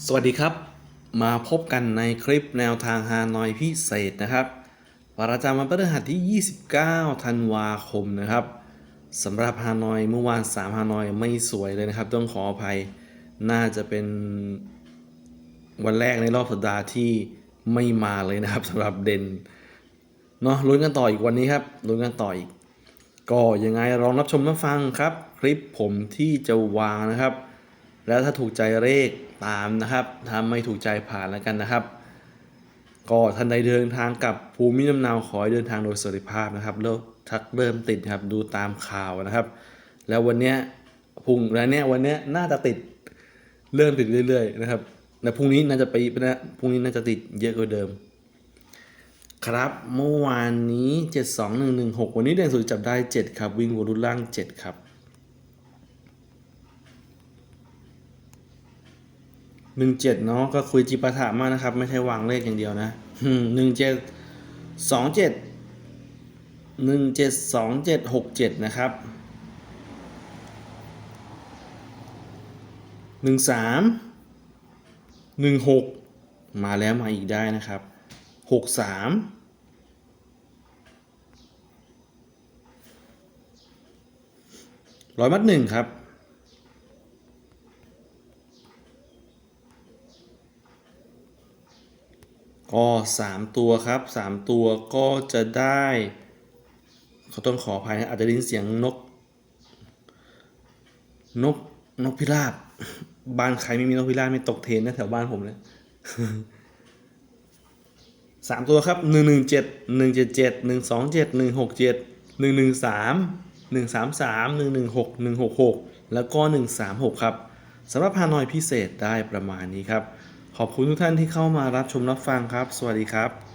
สวัสดีครับ มาพบกันในคลิปแนวทางฮานอยพิเศษนะครับประจำวันพฤหัสที่ 29 ธันวาคมนะครับสำหรับฮานอยเมื่อวาน 3 ฮานอยไม่สวยเลยนะครับ ต้องขออภัยน่าจะเป็นวันแรกในรอบสัปดาห์ที่ไม่มาเลยนะครับสำหรับเด่นเนาะลุ้นกันต่ออีกวันนี้ครับลุ้นกันต่ออีก ก็ยังไงลองรับชมรับฟังครับ คลิปผมที่จะวางนะครับ แล้วถ้าถูกใจเลขตามนะครับถ้าไม่ถูกใจผ่านแล้วกันนะครับ ก็ท่านใดเดินทางกับภูมิลำเนาขอให้เดินทางโดยสวัสดิภาพนะครับเริ่มทักเริ่มติดครับดูตามข่าวนะครับ แล้ววันเนี้ยพุ่งแล้วเนี้ยวันเนี้ยน่าจะติดเริ่มติดเรื่อย ๆ นะครับแต่พรุ่งนี้น่าจะไปนะพรุ่งนี้น่าจะติดเยอะกว่าเดิม ครับเมื่อวานนี้ 72116 วันนี้เด่นสุดจับได้ 7 ครับ วิ่งวอลุ่นล่าง 7 ครับ หนึ่งเจ็ดเนาะก็คุยจิปาถะมากนะครับ ไม่ใช่วางเลขอย่างเดียวนะหนึ่งเจ็ดสองเจ็ดหนึ่งเจ็ดสองเจ็ดหกเจ็ดนะครับหนึ่งสามหนึ่งหกมาแล้วมาอีกได้นะครับหกสามร้อยมัดหนึ่งครับ ก็สามตัวครับสามตัวก็จะได้เขาต้องขออภัยนะอาจจะได้ยินเสียงนก นกนกพิราบ บ้านใครไม่มีนกพิราบไม่ตกเทนนะแถวบ้านผมเลยสามตัวครับหนึ่งหนึ่งเจ็ดหนึ่งเจ็ดเจ็ดหนึ่งสองเจ็ดหนึ่งหกเจ็ดหนึ่งหนึ่งสามหนึ่งสามสามหนึ่งหนึ่งหกหนึ่งหกหกแล้วก็หนึ่งสามหกครับสำหรับฮานอยพิเศษได้ประมาณนี้ครับ ขอบคุณทุกท่านที่เข้ามารับชมรับฟังครับ สวัสดีครับ